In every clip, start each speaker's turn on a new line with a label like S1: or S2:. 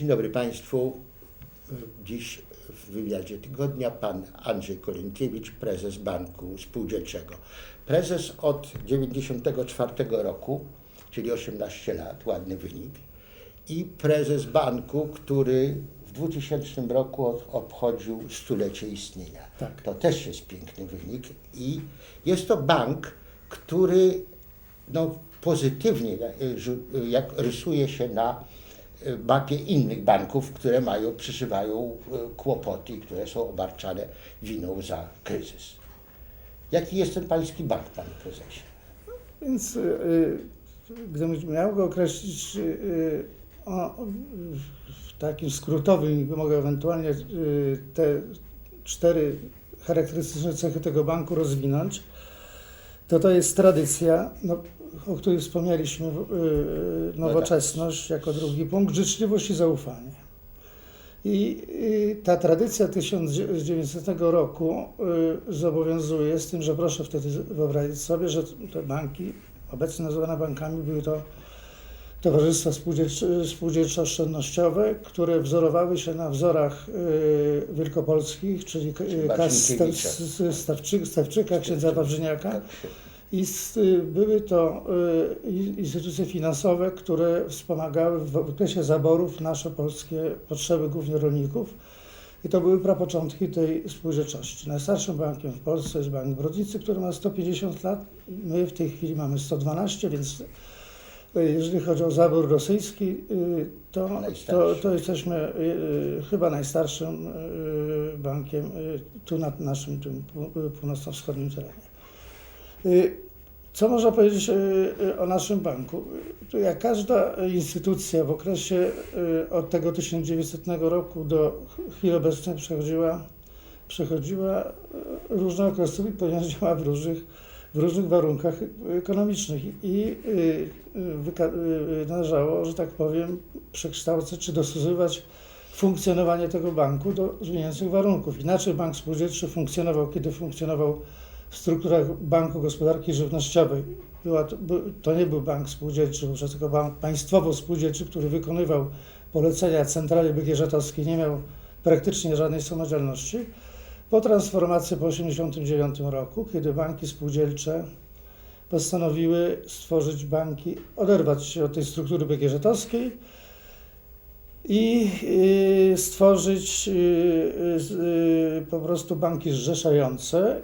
S1: Dzień dobry Państwu. Dziś w wywiadzie tygodnia pan Andrzej Korynkiewicz, prezes Banku Spółdzielczego. Prezes od 1994 roku, czyli 18 lat, ładny wynik. I prezes banku, który w 2000 roku od- obchodził stulecie istnienia.
S2: Tak.
S1: To też jest piękny wynik. I jest to bank, który no, pozytywnie rzu- y, jak rysuje się na mapie innych banków, które mają, przeżywają y, kłopoty i które są obarczane winą za kryzys. Jaki jest ten pański bank, panie prezesie?
S2: Więc y, y, gdybym miał go określić y, y, o, w takim skrótowym, mogę ewentualnie y, te cztery charakterystyczne cechy tego banku rozwinąć, to to jest tradycja, no, o której wspomnieliśmy, y, nowoczesność jako drugi punkt, życzliwość i zaufanie. I y, ta tradycja 1900 roku y, zobowiązuje z tym, że proszę wtedy wyobrazić sobie, że te banki, obecnie nazywane bankami, były to towarzystwa spółdzielcze, spółdzielcze oszczędnościowe, które wzorowały się na wzorach y, wielkopolskich, czyli y, kas Stawczyka, księdza Wawrzyniaka. I z, y, były to y, instytucje finansowe, które wspomagały w okresie zaborów nasze polskie potrzeby, głównie rolników. I to były prapoczątki tej spółdzielczości. Najstarszym bankiem w Polsce jest Bank Brodnicy, który ma 150 lat. My w tej chwili mamy 112, więc y, jeżeli chodzi o zabór rosyjski, to, to, to jesteśmy chyba najstarszym bankiem tu na naszym tym pół- północno-wschodnim terenie. Y, Co można powiedzieć y, y, o naszym banku? Jak każda instytucja w okresie od tego 1900 roku do chwili obecnej przechodziła, przechodziła różne okresy, ponieważ działa w różnych, w różnych warunkach ekonomicznych i należało, że tak powiem, przekształcać czy dostosowywać funkcjonowanie tego banku do zmieniających warunków. Inaczej bank spółdzielczy funkcjonował, kiedy funkcjonował w strukturach Banku Gospodarki Żywnościowej. Była to, to nie był bank spółdzielczy, wówczas tylko bank państwowo-spółdzielczy, który wykonywał polecenia centrali BGŻ-owskiej, nie miał praktycznie żadnej samodzielności. Po transformacji po 1989 roku, kiedy banki spółdzielcze postanowiły stworzyć banki, oderwać się od tej struktury BGŻ-owskiej i y, stworzyć y, y, po prostu banki zrzeszające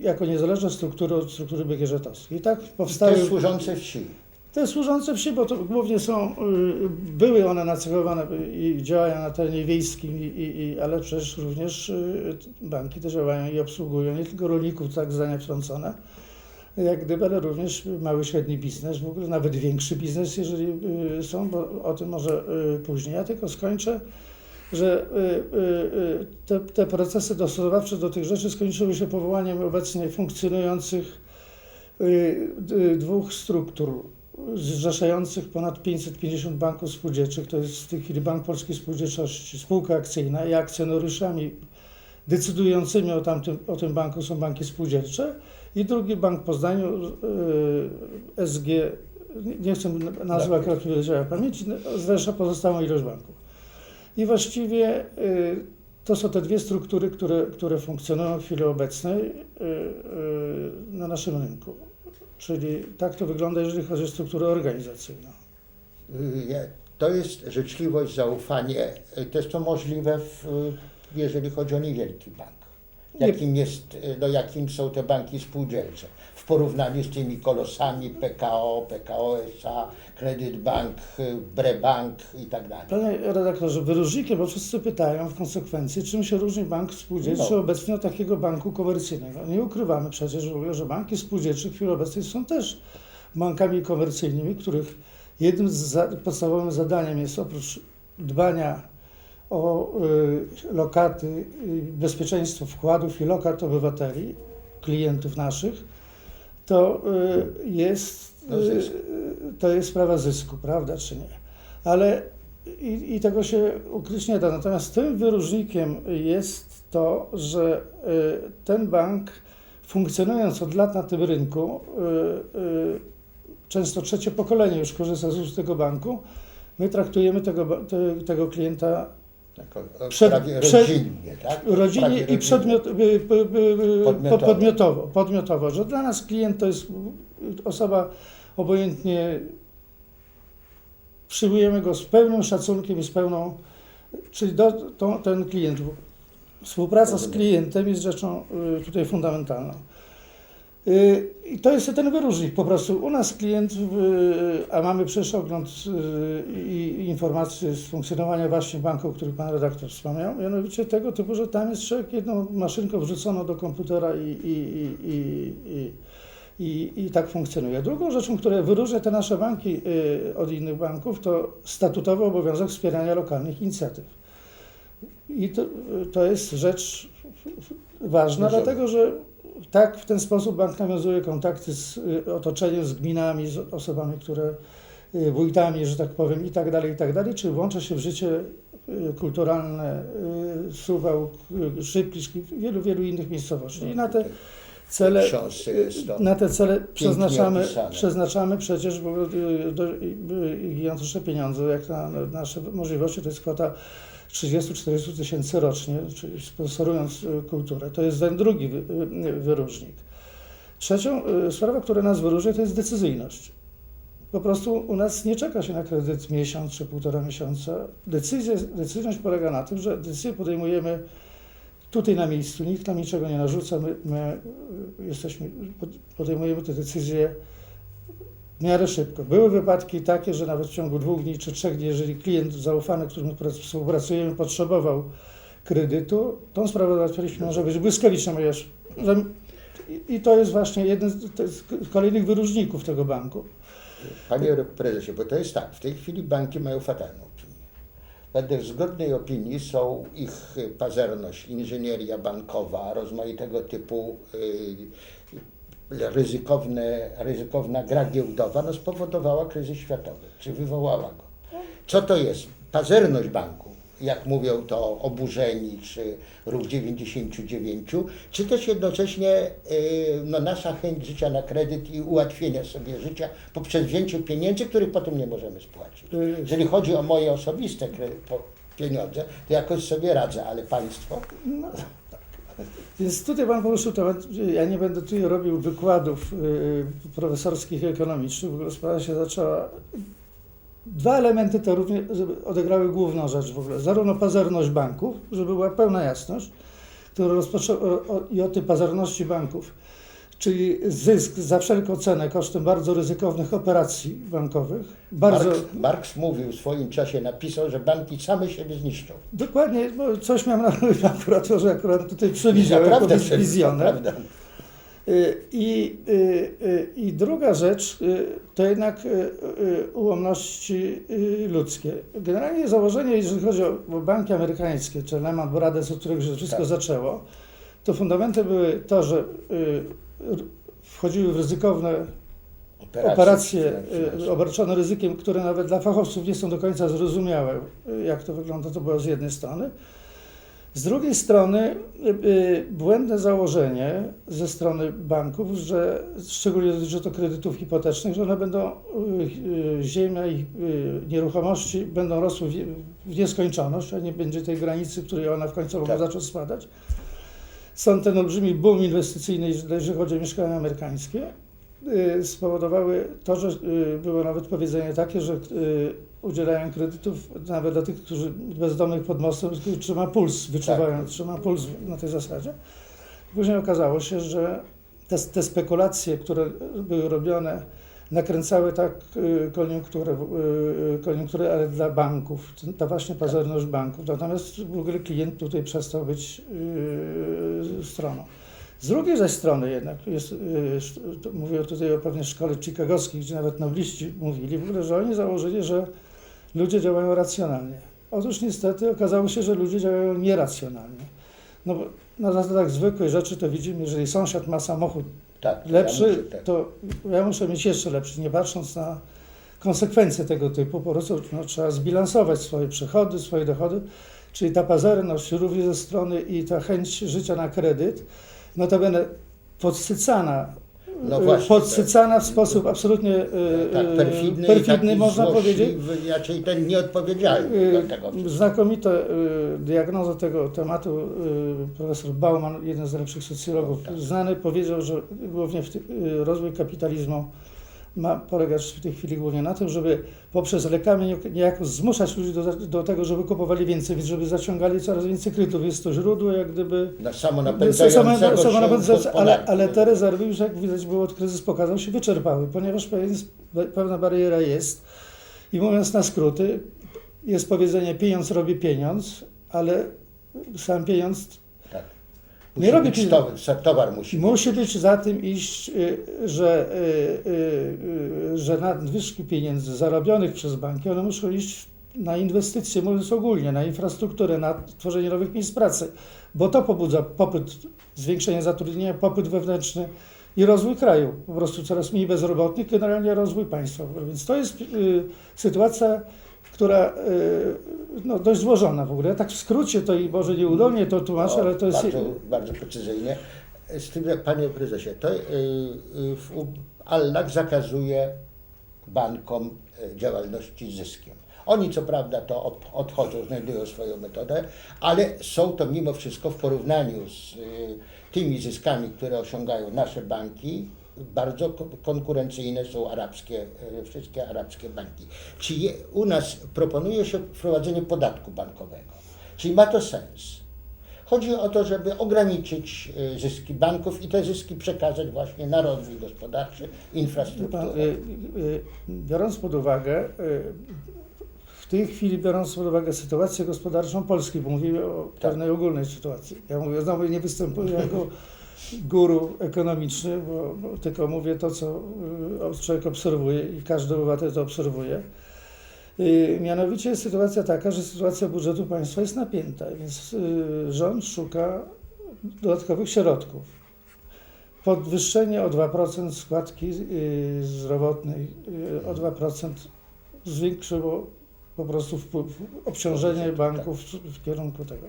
S2: jako niezależne struktury od struktury BGŻ-owskiej. I tak powstały
S1: Te służące wsi.
S2: te służące wsi, bo to głównie są, y, były one nacechowane i działają na terenie wiejskim, i, i, ale przecież również y, banki te działają i obsługują nie tylko rolników, tak zdania wtrącone, jak gdyby, ale również mały, średni biznes, w ogóle nawet większy biznes, jeżeli y, są, bo o tym może y, później. Ja tylko skończę, że y, y, y, te, te procesy dostosowawcze do tych rzeczy skończyły się powołaniem obecnie funkcjonujących dwóch struktur zrzeszających ponad 550 banków spółdzielczych. To jest w tej chwili Bank Polskiej Spółdzielczości, spółka akcyjna i akcjonariuszami decydującymi o, tamtym, o tym banku są banki spółdzielcze. I drugi bank w Poznaniu, SG, nie chcę nazwy akurat wydziała pamięci, zrzesza pozostałą ilość banków. I właściwie y, to są te dwie struktury, które, które funkcjonują w chwili obecnej y, y, na naszym rynku. Czyli tak to wygląda, jeżeli chodzi o strukturę organizacyjną.
S1: To jest życzliwość, zaufanie. To jest to możliwe, w, jeżeli chodzi o niewielki bank. Jakim, jest, no, jakim są te banki spółdzielcze porównaniu z tymi kolosami PKO, PKO SA, Kredyt Bank, Brebank i tak dalej.
S2: Panie redaktorze, wyróżnikiem, bo wszyscy pytają w konsekwencji, czym się różni bank spółdzielczy
S1: No.
S2: obecnie od takiego banku komercyjnego. Nie ukrywamy przecież w ogóle, że banki spółdzielcze w chwili obecnej są też bankami komercyjnymi, których jednym z za, podstawowym zadaniem jest oprócz dbania o y, lokaty, y, bezpieczeństwo wkładów i lokat obywateli, klientów naszych, to y, jest, y, to jest sprawa zysku, prawda czy nie? Ale i, i tego się ukryć nie da. Natomiast tym wyróżnikiem jest to, że y, ten bank funkcjonując od lat na tym rynku, często trzecie pokolenie już korzysta z usług tego banku, My traktujemy tego, tego klienta Przed-
S1: prawie
S2: przed-
S1: rodzinnie, tak?
S2: rodzinnie
S1: Prawie
S2: i przedmiot, y, y,
S1: Podmiotowo.
S2: podmiotowo, podmiotowo, że dla nas klient to jest osoba obojętnie przyjmujemy go z pełnym szacunkiem i z pełną, czyli do, to, ten klient, współpraca z klientem jest rzeczą tutaj fundamentalną. Y, I to jest ten wyróżnik. Po prostu u nas klient, y, a mamy przecież ogląd y, i informacje z funkcjonowania właśnie banku, o których pan redaktor wspomniał, mianowicie tego typu, że tam jest człowiek jedną maszynką wrzuconą do komputera i, i, i, i, i, i, tak funkcjonuje. Drugą rzeczą, która wyróżnia te nasze banki od innych banków, to statutowy obowiązek wspierania lokalnych inicjatyw. I to, to jest rzecz ważna, dlatego że tak w ten sposób bank nawiązuje kontakty z y, otoczeniem, z gminami, z osobami, które y, wójtami, że tak powiem, i tak dalej, i tak dalej, czy włącza się w życie y, kulturalne Suwałk, Szypliszk i wielu, wielu innych miejscowości. I na te cele, na te cele przeznaczamy, przeznaczamy przecież y, do- y, gigantyczne pieniądze, jak na na nasze możliwości, to jest kwota 30-40 tysięcy rocznie, czyli sponsorując y, kulturę. To jest ten drugi y, wyróżnik. Trzecią y, sprawą, która nas wyróżnia, to jest decyzyjność. Po prostu u nas nie czeka się na kredyt miesiąc czy półtora miesiąca. Decyzja, decyzyjność polega na tym, że decyzję podejmujemy tutaj na miejscu. Nikt nam niczego nie narzuca. My, my jesteśmy, pod- podejmujemy te decyzje w miarę szybko. Były wypadki takie, że nawet w ciągu dwóch dni czy trzech dni, jeżeli klient zaufany, którym prac- współpracujemy, potrzebował kredytu, tą sprawę załatwiliśmy, może być błyskawicznie, ponieważ i- to jest właśnie jeden z, kolejnych wyróżników tego banku.
S1: Panie prezesie, bo to jest tak, w tej chwili banki mają fatalną opinię. Wedle zgodnej opinii są ich pazerność, inżynieria bankowa, rozmaitego typu y, ryzykowne, ryzykowna gra giełdowa no, spowodowała kryzys światowy, czy wywołała go. Co to jest? Pazerność banku, jak mówią to oburzeni, czy ruch 99, czy też jednocześnie y, no, nasza chęć życia na kredyt i ułatwienia sobie życia poprzez wzięcie pieniędzy, których potem nie możemy spłacić. Jeżeli chodzi o moje osobiste pieniądze, to jakoś sobie radzę, ale państwo
S2: No. Więc tutaj Pan poruszył temat, ja nie będę tutaj robił wykładów y, profesorskich ekonomicznych, ogóle sprawa się zaczęła. Dwa elementy te również odegrały główną rzecz w ogóle. Zarówno pazerność banków, żeby była pełna jasność, która rozpoczęła i o tej pazerności banków, czyli zysk za wszelką cenę kosztem bardzo ryzykownych operacji bankowych. Bardzo,
S1: Marx, Marx mówił w swoim czasie, napisał, że banki same siebie zniszczą.
S2: dokładnie, bo coś miałem na myśli akurat, że akurat tutaj przewidział jako
S1: Naprawdę
S2: wiz-
S1: przewidział,
S2: wizjoner.
S1: prawda?
S2: Y, I, y, y, I druga rzecz to jednak ułomności ludzkie. Generalnie założenie, jeżeli chodzi o banki amerykańskie, czy Lehman Brothers, od których się wszystko
S1: Tak.
S2: zaczęło, to fundamenty były to, że wchodziły w ryzykowne operacje
S1: finansowe.
S2: y, obarczone ryzykiem, które nawet dla fachowców nie są do końca zrozumiałe, jak to wygląda, to było z jednej strony. Z drugiej strony y, y, błędne założenie ze strony banków, że szczególnie dotyczy to kredytów hipotecznych, że one będą, ziemia i nieruchomości będą rosły w, nieskończoność, a nie będzie tej granicy, której ona w końcu
S1: Tak.
S2: zacząć spadać. Stąd ten olbrzymi boom inwestycyjny, jeżeli chodzi o mieszkania amerykańskie, y, spowodowały to, że y, było nawet powiedzenie takie, że y, udzielają kredytów nawet dla tych, którzy bezdomnych pod mostem trzyma puls, wyczuwają,
S1: Tak.
S2: trzyma puls na tej zasadzie. Później okazało się, że te, te spekulacje, które były robione, nakręcały tak y, koniunkturę, y, koniunkturę, ale dla banków, ta właśnie pazerność banków. Natomiast w ogóle klient tutaj przestał być y, stroną. Z drugiej zaś strony jednak, jest, mówię tutaj o pewnej szkole chicagowskiej, gdzie nawet nobliści mówili w ogóle, że oni założyli, że ludzie działają racjonalnie. Otóż niestety okazało się, że ludzie działają nieracjonalnie. No bo na zasadach zwykłej rzeczy to widzimy, jeżeli sąsiad ma samochód
S1: Tak, ja
S2: lepszy,
S1: muszę tak.
S2: to ja muszę mieć jeszcze lepszy, nie patrząc na konsekwencje tego typu, po prostu no, trzeba zbilansować swoje przychody, swoje dochody, czyli ta pazerność również ze strony i ta chęć życia na kredyt, notabene podsycana
S1: No właśnie,
S2: podsycana w sposób absolutnie
S1: tak
S2: y,
S1: perfidny,
S2: perfidny
S1: taki
S2: można powiedzieć.
S1: Raczej ten nieodpowiedzialny
S2: Y,
S1: do tego.
S2: Znakomita y, diagnoza tego tematu. Profesor Bauman, jeden z najlepszych socjologów,
S1: Tak.
S2: znany, powiedział, że głównie w rozwój kapitalizmu ma polegać w tej chwili głównie na tym, żeby poprzez lekami nie- niejako zmuszać ludzi do, do tego, żeby kupowali więcej, więc żeby zaciągali coraz więcej kredytów. Jest to źródło jak gdyby
S1: Na samo
S2: Samo-
S1: napędzającego
S2: samo
S1: się
S2: napędzające, ale, ale te rezerwy już jak widać było od kryzys pokazał się wyczerpały, ponieważ pewien, pewna bariera jest i mówiąc na skróty, jest powiedzenie pieniądz robi pieniądz, ale sam pieniądz
S1: Tak.
S2: Nie
S1: Musi
S2: robi
S1: być towar, towar musi
S2: musi być za tym iść, y, że, y, y, że nadwyżki pieniędzy zarobionych przez banki, one muszą iść na inwestycje, mówiąc ogólnie, na infrastrukturę, na tworzenie nowych miejsc pracy, bo to pobudza popyt, zwiększenie zatrudnienia, popyt wewnętrzny i rozwój kraju. Po prostu coraz mniej bezrobotnych, generalnie rozwój państwa. Więc to jest sytuacja, która y, no, dość złożona w ogóle. Tak w skrócie to i może nieudolnie to tłumaczę,
S1: O,
S2: ale to jest...
S1: Bardzo, bardzo precyzyjnie. Z tym, że, panie prezesie, to y, y, Allak zakazuje bankom y, działalności z zyskiem. Oni co prawda to od, odchodzą, znajdują swoją metodę, ale są to mimo wszystko w porównaniu z y, tymi zyskami, które osiągają nasze banki, bardzo ko- konkurencyjne są arabskie, y, wszystkie arabskie banki. Czy je, u nas proponuje się wprowadzenie podatku bankowego? Czyli ma to sens? Chodzi o to, żeby ograniczyć y, zyski banków i te zyski przekazać właśnie na rozwój gospodarczy, infrastrukturę.
S2: y, biorąc pod uwagę, w tej chwili biorąc pod uwagę sytuację gospodarczą Polski, bo mówimy o
S1: Tak.
S2: pewnej ogólnej sytuacji. Ja mówię, znowu nie występuję jako guru ekonomiczny, bo, bo tylko mówię to, co y, człowiek obserwuje i każdy obywatel to obserwuje. Y, Mianowicie jest sytuacja taka, że sytuacja budżetu państwa jest napięta, więc y, rząd szuka dodatkowych środków. Podwyższenie o 2% składki zdrowotnej, o 2% zwiększyło po prostu wpływ, obciążenie banków w, w kierunku tego.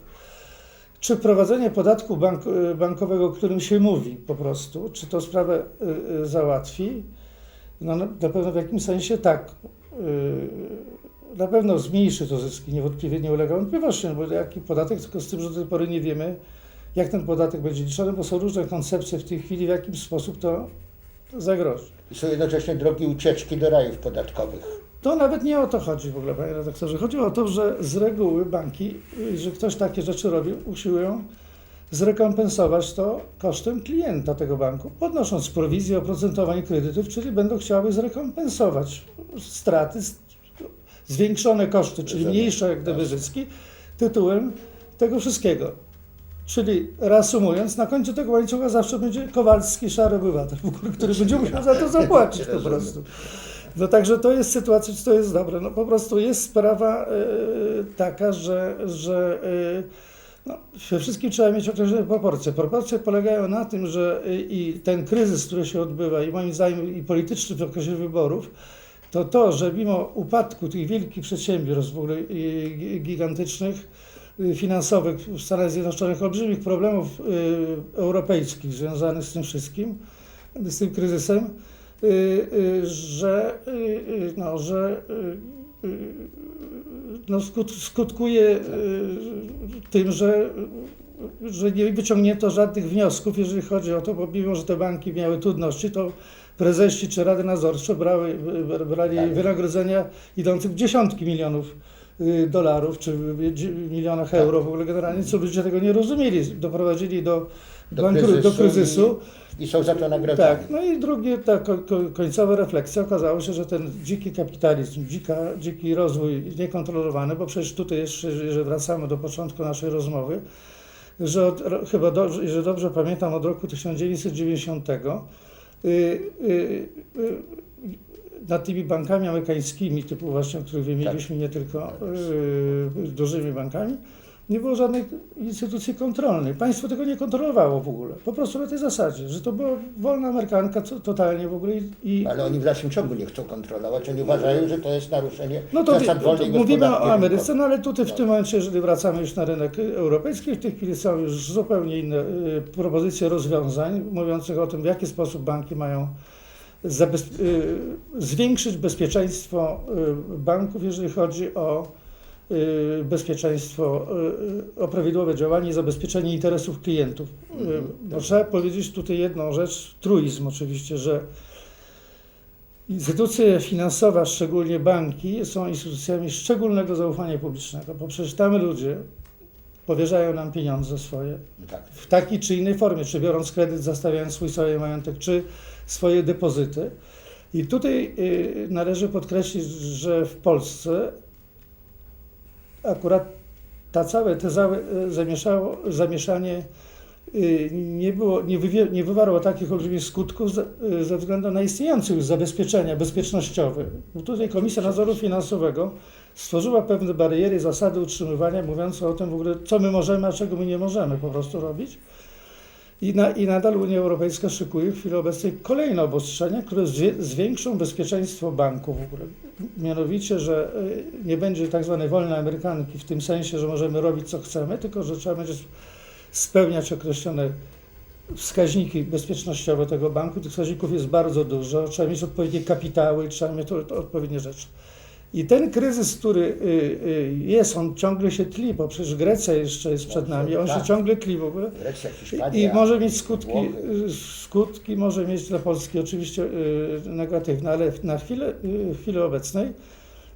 S2: Czy wprowadzenie podatku bank, bankowego, o którym się mówi po prostu, czy to sprawę y, y, załatwi? No na na pewno w jakimś sensie tak. Y, Na pewno zmniejszy to zyski, niewątpliwie nie ulega wątpliwości, no bo jaki podatek, tylko z tym, że do tej pory nie wiemy, jak ten podatek będzie liczony, bo są różne koncepcje w tej chwili, w jaki sposób to zagrozi.
S1: I są jednocześnie drogi ucieczki do rajów podatkowych.
S2: To nawet nie o to chodzi w ogóle, panie redaktorze. Chodzi o to, że z reguły banki, y, że ktoś takie rzeczy robi, usiłują zrekompensować to kosztem klienta tego banku, podnosząc prowizję oprocentowanie kredytów, czyli będą chciały zrekompensować straty, zwiększone koszty, czyli mniejsze jak gdyby zyski, tytułem tego wszystkiego. Czyli reasumując, na końcu tego łańcucha zawsze będzie Kowalski, szary obywatel, który będzie musiał za to zapłacić po prostu. No także to jest sytuacja, czy to jest dobre. No po prostu jest sprawa e, taka, że, że e, no, we wszystkim trzeba mieć określone proporcje. Proporcje polegają na tym, że e, i ten kryzys, który się odbywa i moim zdaniem i polityczny w okresie wyborów, to to, że mimo upadku tych wielkich przedsiębiorstw w ogóle gi- gigantycznych, finansowych w Stanach Zjednoczonych, olbrzymich problemów europejskich związanych z tym wszystkim, z tym kryzysem, że, y, y, no, że y, no, skut, skutkuje y, tym, że, że nie wyciągnięto żadnych wniosków, jeżeli chodzi o to, bo mimo, że te banki miały trudności, to prezesi czy rady nadzorcze brały, brali
S1: Tak.
S2: wynagrodzenia idących w dziesiątki milionów dolarów, czy milionach euro, w ogóle generalnie, co ludzie tego nie rozumieli, doprowadzili do,
S1: Do
S2: bankru, do
S1: kryzysu
S2: kryzysu.
S1: I są za to nagradzani.
S2: Tak, no i drugie, ta ko- ko- końcowa refleksja, okazało się, że ten dziki kapitalizm, dzika, dziki rozwój niekontrolowany, bo przecież tutaj jeszcze, jeżeli wracamy do początku naszej rozmowy, że od, ro- chyba dobrze, jeżeli dobrze pamiętam, od roku 1990 y, y, y, nad tymi bankami amerykańskimi, typu właśnie, o których wymieniliśmy, nie tylko y, dużymi bankami, nie było żadnej instytucji kontrolnej. Państwo tego nie kontrolowało w ogóle. Po prostu na tej zasadzie, że to była wolna amerykanka to- totalnie w ogóle i,
S1: Ale oni w dalszym ciągu nie chcą kontrolować. Oni uważają, że to jest naruszenie
S2: no to,
S1: zasad wolnej
S2: mówimy o Ameryce, no ale tutaj w tym momencie, jeżeli wracamy już na rynek europejski, w tej chwili są już zupełnie inne y, propozycje rozwiązań, mówiących o tym, w jaki sposób banki mają y, zwiększyć bezpieczeństwo y, banków, jeżeli chodzi o bezpieczeństwo, y, o prawidłowe działanie i zabezpieczenie interesów klientów. Y,
S1: Mhm, tak.
S2: trzeba powiedzieć tutaj jedną rzecz, truizm oczywiście, że Instytucje finansowe, szczególnie banki, są instytucjami szczególnego zaufania publicznego, bo przecież tam ludzie powierzają nam pieniądze swoje
S1: Tak.
S2: w takiej czy innej formie, czy biorąc kredyt, zastawiając swój cały majątek, czy swoje depozyty. I tutaj y, należy podkreślić, że w Polsce akurat ta całe, te całe zamieszało, zamieszanie y, nie, było, nie, wywie, nie wywarło takich olbrzymich skutków ze, ze względu na istniejące już zabezpieczenia bezpiecznościowe. Tutaj Komisja Nadzoru Finansowego stworzyła pewne bariery, zasady utrzymywania, mówiące o tym w ogóle, co my możemy, a czego my nie możemy po prostu robić. I, na, I nadal Unia Europejska szykuje w chwili obecnej kolejne obostrzenia, które zwiększą bezpieczeństwo banków w ogóle. Mianowicie, że y, nie będzie tak zwanej wolnej amerykanki w tym sensie, że możemy robić co chcemy, tylko że trzeba będzie spełniać określone wskaźniki bezpiecznościowe tego banku. Tych wskaźników jest bardzo dużo, trzeba mieć odpowiednie kapitały, trzeba mieć odpowiednie rzeczy. I ten kryzys, który y, y, jest, on ciągle się tli, bo przecież Grecja jeszcze jest przed nami, on się
S1: Tak.
S2: ciągle tli w ogóle. I może mieć skutki, skutki może mieć dla Polski oczywiście y, negatywne, ale na chwilę, w chwili obecnej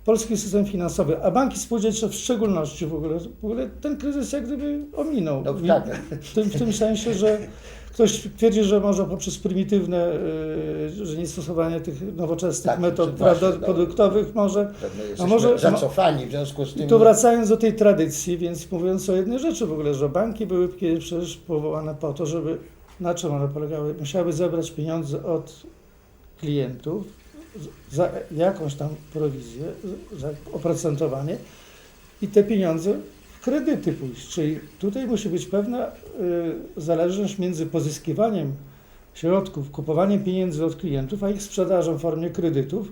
S2: polski system finansowy, a banki spółdzielcze w szczególności w ogóle, w ogóle ten kryzys jak gdyby ominął.
S1: No tak.
S2: w tym, w tym sensie, że ktoś twierdzi, że może poprzez prymitywne, y, że niestosowanie tych nowoczesnych
S1: Tak,
S2: metod
S1: właśnie, no.
S2: produktowych może.
S1: Jesteśmy
S2: może-
S1: zacofani w związku z tym.
S2: I tu wracając do tej tradycji, więc mówiąc o jednej rzeczy w ogóle, że banki były przecież powołane po to, żeby, na czym one polegały? Musiały zebrać pieniądze od klientów za jakąś tam prowizję, za oprocentowanie i te pieniądze kredyty pójść. Czyli tutaj musi być pewna y, zależność między pozyskiwaniem środków, kupowaniem pieniędzy od klientów, a ich sprzedażą w formie kredytów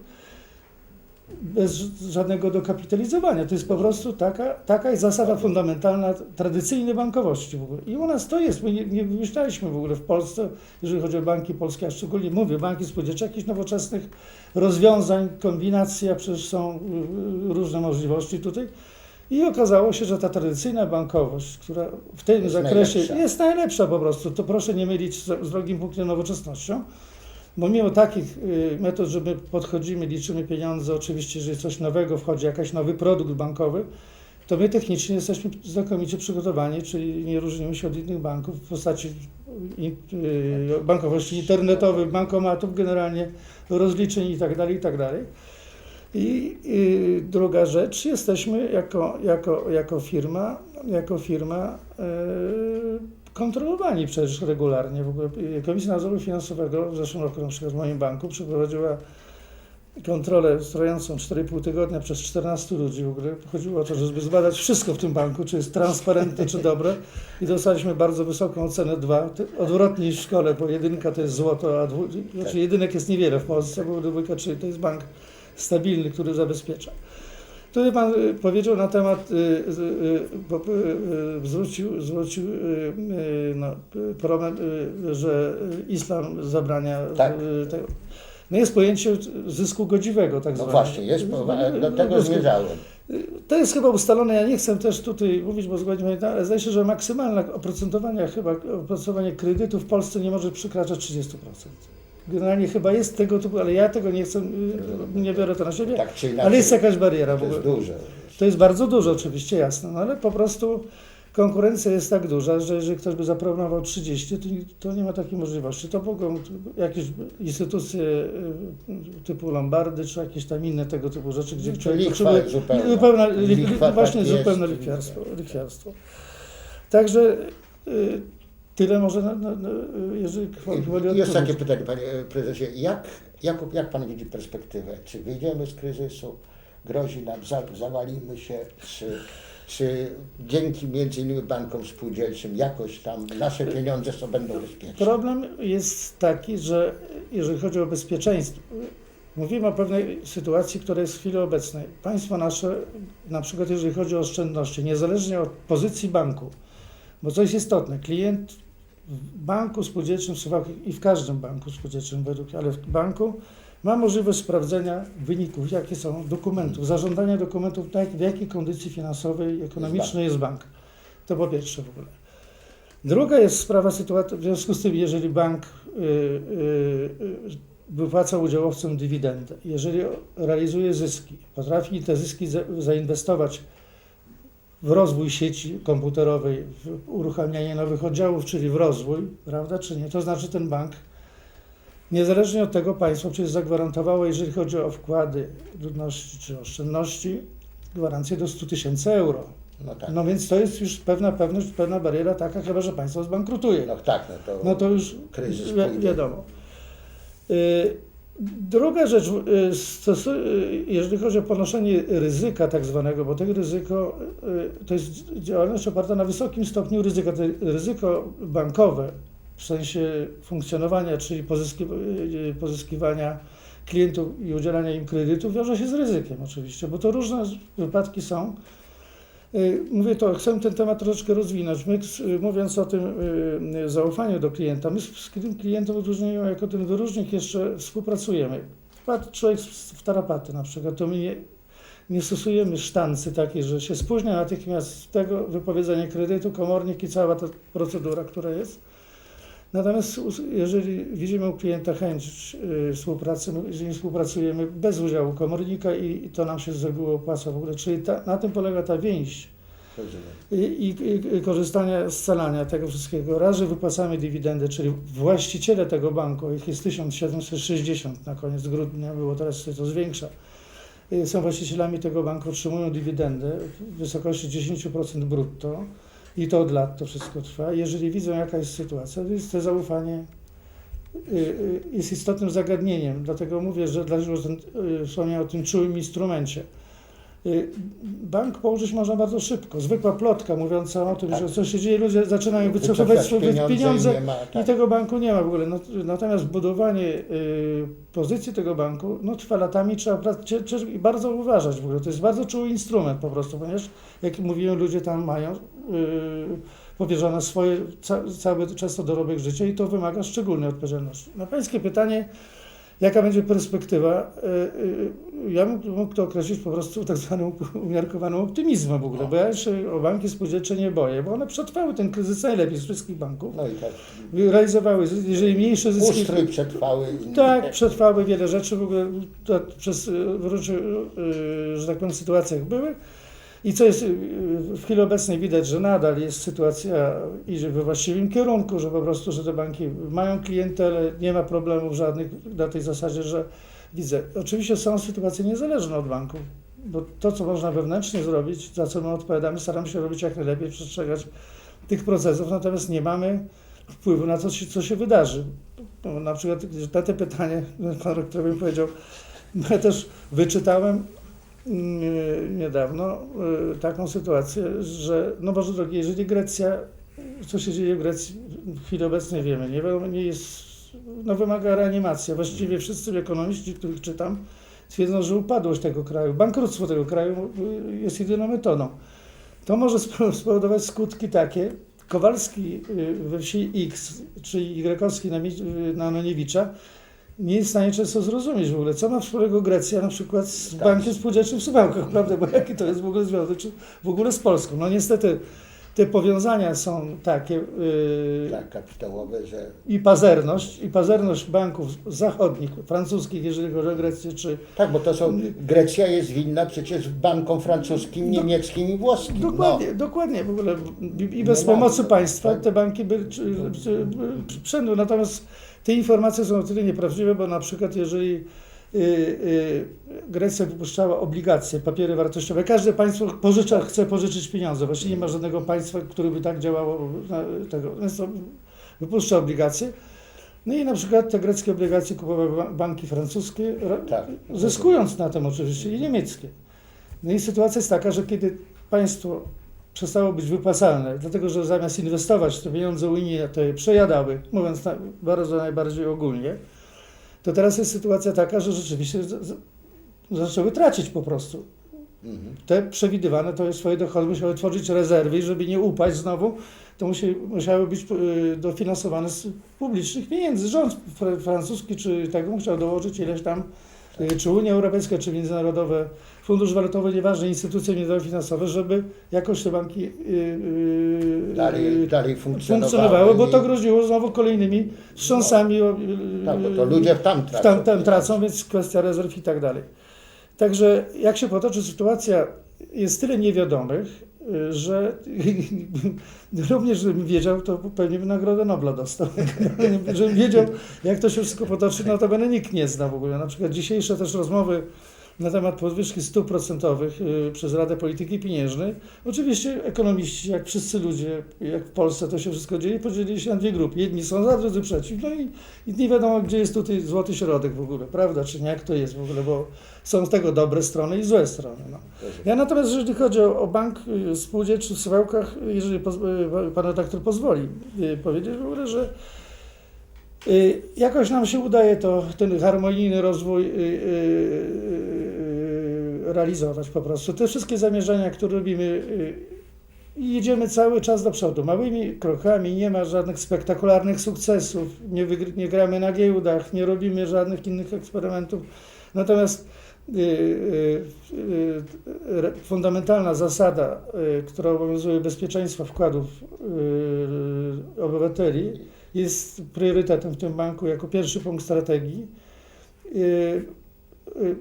S2: bez żadnego dokapitalizowania. To jest po prostu taka, taka jest zasada fundamentalna tradycyjnej bankowości. I u nas to jest. My nie, nie wymyślaliśmy w ogóle w Polsce, jeżeli chodzi o banki polskie, a szczególnie mówię, banki spółdzielcze, jakichś nowoczesnych rozwiązań, kombinacji, a przecież są y, różne możliwości tutaj. I okazało się, że ta tradycyjna bankowość, która w tym
S1: Jest
S2: zakresie
S1: najlepsza.
S2: jest najlepsza po prostu, to proszę nie mylić z, z drugim punktem nowoczesnością, bo mimo takich y, metod, że my podchodzimy, liczymy pieniądze, oczywiście, jeżeli coś nowego wchodzi, jakiś nowy produkt bankowy, to my technicznie jesteśmy znakomicie przygotowani, czyli nie różnimy się od innych banków w postaci in, y, bankowości internetowej, bankomatów generalnie, rozliczeń i tak dalej, i tak dalej. I, I druga rzecz, jesteśmy jako, jako, jako firma, jako firma e, kontrolowani przecież regularnie. W ogóle Komisja Nadzoru Finansowego w zeszłym roku na przykład w moim banku przeprowadziła kontrolę trwającą 4,5 tygodnia przez 14 ludzi. W ogóle chodziło o to, żeby zbadać wszystko w tym banku, czy jest transparentne, czy dobre. I dostaliśmy bardzo wysoką ocenę 2. Odwrotnie niż w szkole, bo jedynka to jest złoto, a dwu, znaczy jedynek jest niewiele w Polsce, bo dwójka, czyli to jest bank stabilny, który zabezpiecza. Tutaj Pan y, powiedział na temat, y, y, zwrócił, zwrócił no, problem, że islam zabrania
S1: Tak.
S2: tego. No jest pojęcie zysku godziwego, tak
S1: No
S2: zwane.
S1: właśnie, jest,
S2: No,
S1: do tego
S2: no,
S1: zmierzałem.
S2: to jest chyba ustalone, ja nie chcę też tutaj mówić, bo zgodnie pamiętam, ale zdaje się, że maksymalne oprocentowanie chyba oprocentowanie kredytu w Polsce nie może przekraczać 30%. Generalnie chyba jest tego typu, ale ja tego nie chcę, y, nie biorę to na siebie,
S1: Tak czy inaczej.
S2: ale jest jakaś bariera
S1: To jest duże.
S2: To jest bardzo dużo oczywiście, jasne, no ale po prostu konkurencja jest tak duża, że jeżeli ktoś by zaproponował 30, to, nie- to nie ma takiej możliwości. To mogą jakieś instytucje y, typu Lombardy, czy jakieś tam inne tego typu rzeczy, gdzie człowiek
S1: lichwa
S2: potrzebuje...
S1: zupełna.
S2: zupełna li,
S1: tak
S2: właśnie
S1: jest.
S2: zupełne lichwiarstwo, lichwiarstwo. Także y, tyle może, na, na, na, jeżeli chodzi o odpowiedź.
S1: takie pytanie, panie prezesie. Jak, jak, jak pan widzi perspektywę? Czy wyjdziemy z kryzysu? Grozi nam, za, zawalimy się? Czy, czy dzięki między innymi bankom spółdzielczym jakoś tam nasze pieniądze są będą bezpieczne?
S2: Problem jest taki, że jeżeli chodzi o bezpieczeństwo, mówimy o pewnej sytuacji, która jest w chwili obecnej. Państwo nasze, na przykład jeżeli chodzi o oszczędności, niezależnie od pozycji banku, bo co jest istotne, klient w banku spółdzielczym i w każdym banku spółdzielczym według, ale w banku ma możliwość sprawdzenia wyników, jakie są dokumentów, zażądania dokumentów, tak, w jakiej kondycji finansowej ekonomicznej jest bank. To po pierwsze w ogóle. Druga jest sprawa sytuacji, w związku z tym, jeżeli bank y, y, y, wypłaca udziałowcom dywidendę, jeżeli realizuje zyski, potrafi te zyski za, zainwestować w rozwój sieci komputerowej, w uruchamianie nowych oddziałów, czyli w rozwój, prawda, czy nie, to znaczy ten bank, niezależnie od tego państwo przecież zagwarantowało, jeżeli chodzi o wkłady ludności czy oszczędności, gwarancję do 100 tysięcy euro.
S1: No tak.
S2: No więc to jest już pewna pewność, pewna bariera taka, chyba że państwo zbankrutuje.
S1: No tak, no to,
S2: No to już
S1: kryzys
S2: wi- wiadomo. Y, Druga rzecz, y, y, jeżeli chodzi o ponoszenie ryzyka tak zwanego, bo tego ryzyko y, to jest działalność oparta na wysokim stopniu ryzyka. To ryzyko bankowe w sensie funkcjonowania, czyli pozyski, pozyskiwania klientów i udzielania im kredytów wiąże się z ryzykiem oczywiście, bo to różne wypadki są. Y, Mówię to, chcę ten temat troszeczkę rozwinąć. My, y, mówiąc o tym y, zaufaniu do klienta, my z tym klientem w odróżnieniu jako tym wyróżnik jeszcze współpracujemy. Wpadł człowiek w tarapaty na przykład, to my nie, nie stosujemy sztancy takiej, że się spóźnia natychmiast z tego wypowiedzenie kredytu, komornik i cała ta procedura, która jest. Natomiast jeżeli widzimy u klienta chęć y, współpracy, my jeżeli współpracujemy bez udziału komornika i, to nam się z reguły opłaca w ogóle, czyli ta, na tym polega ta więź i, i, i korzystania z scalania tego wszystkiego. Raz, że wypłacamy dywidendę, czyli właściciele tego banku, ich jest 1760 na koniec grudnia, było teraz się to zwiększa, y, są właścicielami tego banku, otrzymują dywidendę w wysokości 10% brutto i to od lat to wszystko trwa. Jeżeli widzą jaka jest sytuacja, to jest to zaufanie y, y, jest istotnym zagadnieniem, dlatego mówię, że dlatego ten, y, wspomniałem o tym czułym instrumencie. Y, Bank położyć można bardzo szybko. Zwykła plotka mówiąca o tym,
S1: Tak.
S2: że co się dzieje, ludzie zaczynają wycofywać swoje
S1: pieniądze,
S2: pieniądze,
S1: i ma,
S2: i
S1: tak.
S2: tego banku nie ma w ogóle. Not- Natomiast budowanie y, pozycji tego banku no, trwa latami, trzeba i bardzo uważać w ogóle. To jest bardzo czuły instrument po prostu, ponieważ jak mówiłem, ludzie tam mają y, powierzone swoje, ca, cały często dorobek życia i to wymaga szczególnej odpowiedzialności. Na pańskie pytanie, jaka będzie perspektywa, y, y, ja bym mógł to określić po prostu tak zwanym umiarkowanym optymizmem w ogóle,
S1: No.
S2: bo ja się o banki spółdzielcze nie boję, bo one przetrwały ten kryzys najlepiej z wszystkich banków
S1: No i tak.
S2: realizowały, jeżeli mniejsze zyski.
S1: Ustrój przetrwały.
S2: Tak, przetrwały wiele rzeczy, w ogóle to przez różnych, y, że tak powiem, sytuacjach były. I co jest y, w chwili obecnej widać, że nadal jest sytuacja, idzie we właściwym kierunku, że po prostu, że te banki mają klientelę, nie ma problemów żadnych na tej zasadzie, że widzę. Oczywiście są sytuacje niezależne od banków, bo to, co można wewnętrznie zrobić, za co my odpowiadamy, staramy się robić jak najlepiej, przestrzegać tych procesów, natomiast nie mamy wpływu na to, co się, wydarzy. No, na przykład na te pytanie, pan rektor bym powiedział, ja też wyczytałem niedawno y, taką sytuację, że no Boże drogi, jeżeli Grecja, co się dzieje w Grecji w chwili obecnej wiemy, nie, nie jest, no wymaga reanimacji. Właściwie wszyscy ekonomiści, których czytam, twierdzą, że upadłość tego kraju, bankructwo tego kraju y, jest jedyną metodą. To może spo- spowodować skutki takie. Kowalski y, we wsi X, czyli y, na Noniewicza, nie jest w stanie często zrozumieć w ogóle, co ma wspólnego Grecja na przykład z
S1: Tak.
S2: bankiem spółdzielczym w Suwałkach, prawda? Bo jaki to jest w ogóle związek, czy w ogóle z Polską. No niestety te powiązania są takie yy,
S1: Tak, kapitałowe, że
S2: i pazerność, i pazerność banków zachodnich, francuskich, jeżeli chodzi o Grecję, czy
S1: tak, bo to są, Grecja jest winna przecież bankom francuskim,
S2: Do-
S1: niemieckim i włoskim.
S2: Dokładnie, dokładnie. W ogóle i- bez pomocy państwa
S1: tak.
S2: te banki by czy- czy- przędą. Natomiast te informacje są o tyle nieprawdziwe, bo na przykład jeżeli y, y, Grecja wypuszczała obligacje, papiery wartościowe, każde państwo pożycza, chce pożyczyć pieniądze. Właśnie nie ma żadnego państwa, które by tak działało. Tego. Wypuszcza obligacje. No i na przykład te greckie obligacje kupowały ba- banki francuskie, ra-
S1: Tak.
S2: zyskując na tym oczywiście i niemieckie. No i sytuacja jest taka, że kiedy państwo przestało być wypłacalne, dlatego że zamiast inwestować te pieniądze unijne, to je przejadały, mówiąc na, bardzo najbardziej ogólnie, to teraz jest sytuacja taka, że rzeczywiście z, z, zaczęły tracić po prostu.
S1: Mhm.
S2: Te przewidywane to jest swoje dochody, musiały tworzyć rezerwy i żeby nie upaść znowu, to musi, musiały być y, dofinansowane z publicznych pieniędzy. Rząd fr- francuski czy tego musiał dołożyć ileś tam, czy Unia Europejska, czy Międzynarodowe, Fundusz Walutowy, nieważne, instytucje międzynarodowe, żeby jakoś te banki y, y,
S1: Dalej, dalej funkcjonowały.
S2: funkcjonowały, bo to groziło znowu kolejnymi wstrząsami. o-
S1: Tak, bo to ludzie tam tracą.
S2: tam, tam tracą, więc kwestia rezerw i tak dalej. Także jak się potoczy sytuacja, jest tyle niewiadomych, że również żebym wiedział, to pewnie by Nagrodę Nobla dostał. żebym wiedział, jak to się wszystko potoczy, no to będę nikt nie zna w ogóle. Na przykład dzisiejsze też rozmowy na temat podwyżki stóp procentowych y, przez Radę Polityki Pieniężnej. Oczywiście ekonomiści, jak wszyscy ludzie, jak w Polsce to się wszystko dzieje, podzielili się na dwie grupy. Jedni są za, drudzy przeciw. No i, i nie wiadomo, gdzie jest tutaj złoty środek w ogóle, prawda, czy nie, jak to jest w ogóle, bo są z tego dobre strony i złe strony. No. Ja natomiast, jeżeli chodzi o, o bank y, spółdzielczy w Suwałkach, jeżeli poz, y, pan redaktor pozwoli powiedzieć w ogóle, że jakoś nam się udaje to, ten harmonijny rozwój realizować po prostu. Te wszystkie zamierzenia, które robimy, y, i jedziemy cały czas do przodu, małymi krokami, nie ma żadnych spektakularnych sukcesów, nie, nie gramy na giełdach, nie robimy żadnych innych eksperymentów. Natomiast y, y, y, fundamentalna zasada, y, która obowiązuje bezpieczeństwa wkładów y, obywateli, jest priorytetem w tym banku jako pierwszy punkt strategii. Y, y,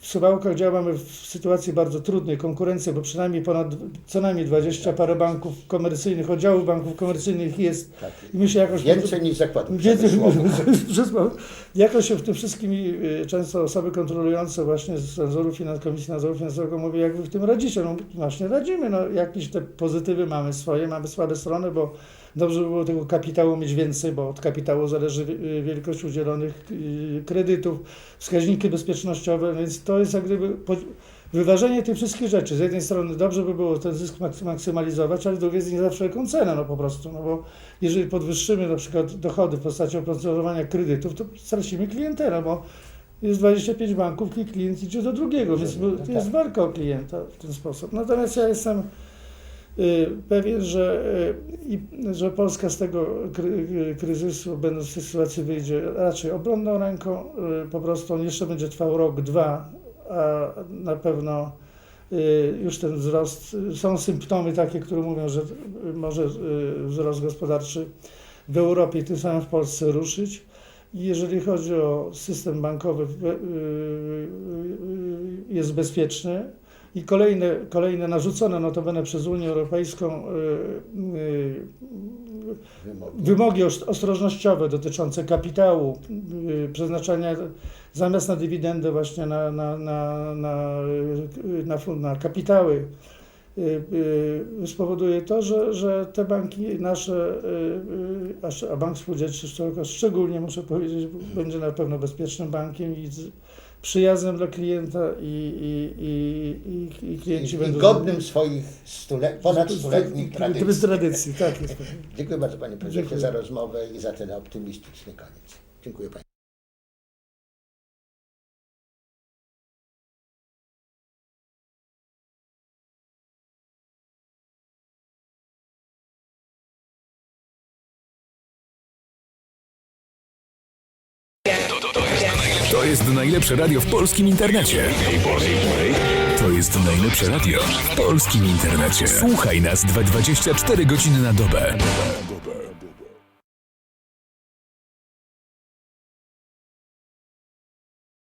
S2: W Suwałkach działamy w sytuacji bardzo trudnej konkurencji, bo przynajmniej ponad co najmniej 20 parę banków komercyjnych, oddziałów banków komercyjnych jest
S1: Tak.
S2: i my się jakoś
S1: Więcej niż zakładów
S2: Więcej, jakoś się w tym wszystkim y, często osoby kontrolujące właśnie z nadzoru finan- Komisji Nadzoru Finansowego mówią, jak wy w tym radzicie. No właśnie radzimy, no jakieś te pozytywy mamy swoje, mamy słabe strony, bo dobrze by było tego kapitału mieć więcej, bo od kapitału zależy y, wielkość udzielonych y, kredytów, wskaźniki bezpiecznościowe, więc to jest jak gdyby wyważenie tych wszystkich rzeczy. Z jednej strony dobrze by było ten zysk mak- maksymalizować, ale z drugiej nie za wszelką cenę, no po prostu, no bo jeżeli podwyższymy na przykład dochody w postaci oprocentowania kredytów, to stracimy klientelę, bo jest 25 banków i klient idzie do drugiego, więc
S1: No tak.
S2: jest walka o klienta w ten sposób. Natomiast ja jestem pewien, że, y, że Polska z tego y, kryzysu, będąc w tej sytuacji, wyjdzie raczej obronną ręką. Y, Po prostu on jeszcze będzie trwał rok, dwa, a na pewno y, już ten wzrost, są symptomy takie, które mówią, że y, może y, wzrost gospodarczy w Europie tym samym w Polsce ruszyć. Jeżeli chodzi o system bankowy, y, y, y, jest bezpieczny. I kolejne, kolejne narzucone notabene przez Unię Europejską y, y,
S1: Wymogi.
S2: wymogi ost- ostrożnościowe dotyczące kapitału, y, przeznaczania zamiast na dywidendę właśnie na, na, na, na, na, fun- na kapitały, spowoduje to, że, że te banki nasze, a Bank Spółdzielczy szczególnie muszę powiedzieć, będzie na pewno bezpiecznym bankiem i przyjaznym dla klienta i, i, i, i, i klienci
S1: I, i
S2: będą...
S1: godnym swoich stule, ponad stuletnich
S2: To jest
S1: tradycji.
S2: tradycji, tak jest.
S1: Dziękuję bardzo Panie Prezesie
S2: Dziękuję.
S1: za rozmowę i za ten optymistyczny koniec. Dziękuję Panie.
S3: Najlepsze radio w polskim internecie. To jest najlepsze radio w polskim internecie. Słuchaj nas 24 godziny na dobę.